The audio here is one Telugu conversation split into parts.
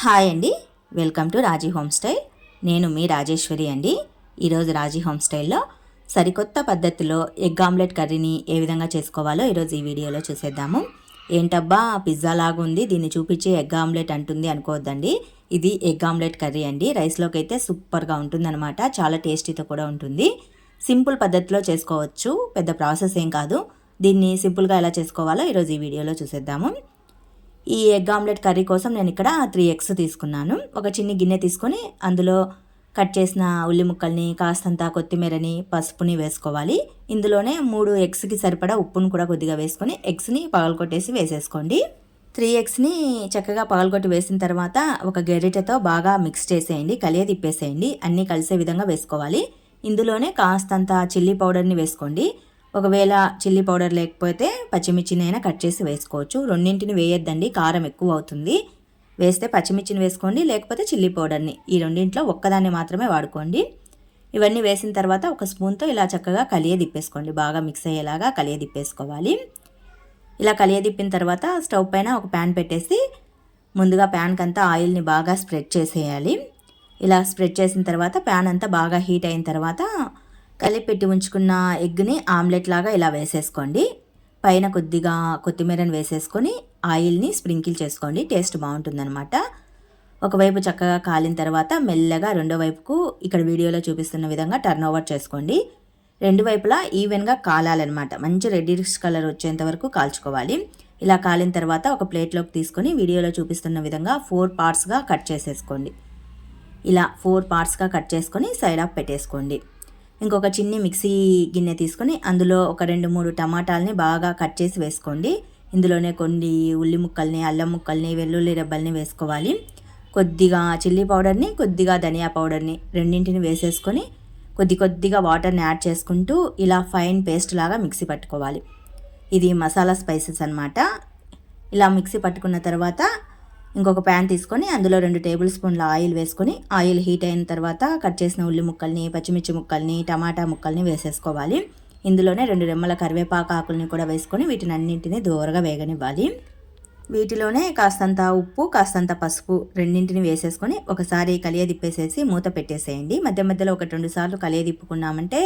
హాయ్ అండి. Welcome to Raji home style. నేను మీ రాజేశ్వరి అండి. ఈరోజు రాజీ హోమ్ స్టైల్లో సరికొత్త పద్ధతిలో ఎగ్ ఆమ్లెట్ కర్రీని ఏ విధంగా చేసుకోవాలో ఈరోజు ఈ వీడియోలో చూసేద్దాము. ఏంటబ్బా పిజ్జా లాగా ఉంది దీన్ని చూపించి ఎగ్ ఆమ్లెట్ అంటుంది అనుకోవద్దండి. ఇది ఎగ్ ఆమ్లెట్ కర్రీ అండి. రైస్లోకి అయితే సూపర్గా ఉంటుందన్నమాట. చాలా టేస్టీతో కూడా ఉంటుంది. సింపుల్ పద్ధతిలో చేసుకోవచ్చు. పెద్ద ప్రాసెస్ ఏం కాదు. దీన్ని సింపుల్గా ఎలా చేసుకోవాలో ఈరోజు ఈ వీడియోలో చూసేద్దాము. ఈ ఎగ్ ఆమ్లెట్ కర్రీ కోసం నేను ఇక్కడ త్రీ ఎగ్స్ తీసుకున్నాను. ఒక చిన్ని గిన్నె తీసుకొని అందులో కట్ చేసిన ఉల్లి ముక్కల్ని కాస్తంత కొత్తిమీరని పసుపుని వేసుకోవాలి. ఇందులోనే మూడు ఎగ్స్కి సరిపడా ఉప్పును కూడా కొద్దిగా వేసుకొని ఎగ్స్ని పగలకొట్టేసి వేసేసుకోండి. త్రీ ఎగ్స్ని చక్కగా పగలకొట్టి వేసిన తర్వాత ఒక గెరిటతో బాగా మిక్స్ చేసేయండి కలియ తిప్పేసేయండి. అన్నీ కలిసే విధంగా వేసుకోవాలి. ఇందులోనే కాస్తంత చిల్లీ పౌడర్ని వేసుకోండి. ఒకవేళ చిల్లీ పౌడర్ లేకపోతే పచ్చిమిర్చినైనా కట్ చేసి వేసుకోవచ్చు. రెండింటిని వేయొద్దండి కారం ఎక్కువ అవుతుంది. వేస్తే పచ్చిమిర్చిని వేసుకోండి లేకపోతే చిల్లీ పౌడర్ని. ఈ రెండింట్లో ఒక్కదాన్ని మాత్రమే వాడుకోండి. ఇవన్నీ వేసిన తర్వాత ఒక స్పూన్తో ఇలా చక్కగా కలియ దిప్పేసుకోండి బాగా మిక్స్ అయ్యేలాగా కలియ దిప్పేసుకోవాలి ఇలా కలియ దిప్పిన తర్వాత స్టవ్ పైన ఒక ప్యాన్ పెట్టేసి ముందుగా ప్యాన్కి అంతా ఆయిల్ని బాగా స్ప్రెడ్ చేసేయాలి. ఇలా స్ప్రెడ్ చేసిన తర్వాత ప్యాన్ అంతా బాగా హీట్ అయిన తర్వాత కలిపెట్టి ఉంచుకున్న ఎగ్ని ఆమ్లెట్ లాగా ఇలా వేసేసుకోండి. పైన కొద్దిగా కొత్తిమీరని వేసేసుకొని ఆయిల్ని స్ప్రింకిల్ చేసుకోండి. టేస్ట్ బాగుంటుందన్నమాట. ఒకవైపు చక్కగా కాలిన తర్వాత మెల్లగా రెండో వైపుకు ఇక్కడ వీడియోలో చూపిస్తున్న విధంగా టర్న్ ఓవర్ చేసుకోండి. రెండు వైపులా ఈవెన్గా కాలాలన్నమాట. మంచి రెడ్డిష్ కలర్ వచ్చేంత వరకు కాల్చుకోవాలి. ఇలా కాలిన తర్వాత ఒక ప్లేట్లోకి తీసుకొని వీడియోలో చూపిస్తున్న విధంగా ఫోర్ పార్ట్స్గా కట్ చేసేసుకోండి. ఇలా ఫోర్ పార్ట్స్గా కట్ చేసుకొని సైడ్ ఆఫ్ పెట్టేసుకోండి. ఇంకొక చిన్ని మిక్సీ గిన్నె తీసుకొని అందులో ఒక రెండు మూడు టమాటాలని బాగా కట్ చేసి వేసుకోండి. ఇందులోనే కొన్ని ఉల్లి ముక్కల్ని అల్లం ముక్కల్ని వెల్లుల్లి రెబ్బల్ని వేసుకోవాలి. కొద్దిగా చిల్లీ పౌడర్ని కొద్దిగా ధనియా పౌడర్ని రెండింటిని వేసేసుకొని కొద్ది కొద్దిగా వాటర్ని యాడ్ చేసుకుంటూ ఇలా ఫైన్ పేస్ట్ లాగా మిక్సీ పట్టుకోవాలి. ఇది మసాలా స్పైసెస్ అనమాట ఇలా మిక్సీ పట్టుకున్న తర్వాత ఇంకొక ప్యాన్ తీసుకొని అందులో రెండు టేబుల్ స్పూన్ల ఆయిల్ వేసుకొని ఆయిల్ హీట్ అయిన తర్వాత కట్ చేసిన ఉల్లి ముక్కల్ని పచ్చిమిర్చి ముక్కల్ని టమాటా ముక్కల్ని వేసేసుకోవాలి. ఇందులోనే రెండు రెమ్మల కరివేపాకు ఆకుల్ని కూడా వేసుకొని వీటిని అన్నింటినీ దూరగా వేగనివ్వాలి. వీటిలోనే కాస్తంత ఉప్పు కాస్తంత పసుపు రెండింటిని వేసేసుకొని ఒకసారి కలియ దిప్పేసేసి మూత పెట్టేసేయండి. మధ్య మధ్యలో ఒక రెండు సార్లు కలియ దిప్పుకున్నామంటే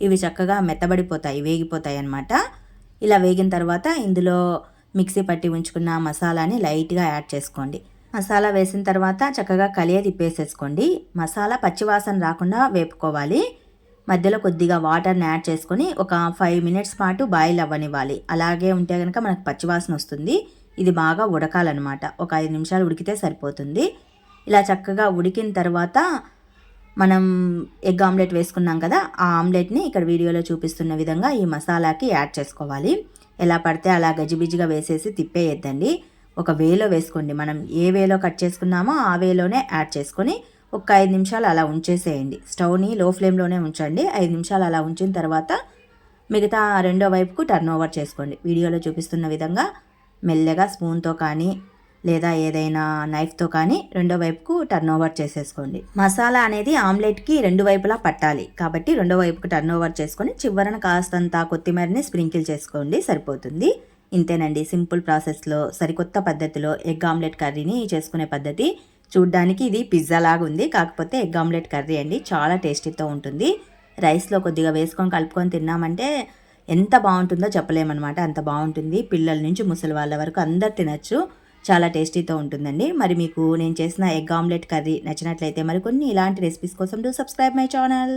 ఇవి చక్కగా మెత్తబడిపోతాయి వేగిపోతాయి అన్నమాట. ఇలా వేగిన తర్వాత ఇందులో మిక్సీ పట్టి ఉంచుకున్న మసాలాని లైట్గా యాడ్ చేసుకోండి. మసాలా వేసిన తర్వాత చక్కగా కలియ తిప్పేసేసుకోండి. మసాలా పచ్చివాసన రాకుండా వేపుకోవాలి. మధ్యలో కొద్దిగా వాటర్ని యాడ్ చేసుకొని ఒక ఫైవ్ మినిట్స్ పాటు బాయిల్ అవ్వనివ్వాలి. అలాగే ఉంటే కనుక మనకు పచ్చివాసన వస్తుంది. ఇది బాగా ఉడకాలన్నమాట. ఒక ఐదు నిమిషాలు ఉడికితే సరిపోతుంది. ఇలా చక్కగా ఉడికిన తర్వాత మనం ఎగ్ ఆమ్లెట్ వేసుకున్నాం కదా ఆ ఆమ్లెట్ని ఇక్కడ వీడియోలో చూపిస్తున్న విధంగా ఈ మసాలాకి యాడ్ చేసుకోవాలి. ఎలా పడితే అలా గజిబిజిగా వేసేసి తిప్పేయద్దండి. ఒక వేలో వేసుకోండి. మనం ఏ వేలో కట్ చేసుకున్నామో ఆ వేలోనే యాడ్ చేసుకొని ఒక ఐదు నిమిషాలు అలా ఉంచేసేయండి. స్టవ్ని లో ఫ్లేమ్లోనే ఉంచండి. ఐదు నిమిషాలు అలా ఉంచిన తర్వాత మిగతా రెండో వైపుకు టర్న్ ఓవర్ చేసుకోండి. వీడియోలో చూపిస్తున్న విధంగా మెల్లగా స్పూన్తో కానీ లేదా ఏదైనా నైఫ్తో కానీ రెండో వైపుకు టర్న్ ఓవర్ చేసేసుకోండి. మసాలా అనేది ఆమ్లెట్కి రెండు వైపులా పట్టాలి. కాబట్టి రెండో వైపుకు టర్న్ ఓవర్ చేసుకొని చివరన కాస్తంత కొత్తిమీరని స్ప్రింకిల్ చేసుకోండి సరిపోతుంది. ఇంతేనండి సింపుల్ ప్రాసెస్లో సరికొత్త పద్ధతిలో ఎగ్ ఆమ్లెట్ కర్రీని చేసుకునే పద్ధతి. చూడ్డానికి ఇది పిజ్జా లాగా ఉంది కాకపోతే ఎగ్ ఆమ్లెట్ కర్రీ అండి చాలా టేస్టీతో ఉంటుంది. రైస్లో కొద్దిగా వేసుకొని కలుపుకొని తిన్నామంటే ఎంత బాగుంటుందో చెప్పలేమన్నమాట అంత బాగుంటుంది. పిల్లల నుంచి ముసలి వాళ్ళ వరకు అందరు తినచ్చు. చాలా టేస్టీతో ఉంటుందండి. మరి మీకు నేను చేసిన ఎగ్ ఆమ్లెట్ కర్రీ నచ్చినట్లయితే మరికొన్ని ఇలాంటి రెసిపీస్ కోసం డూ సబ్స్క్రైబ్ మై ఛానల్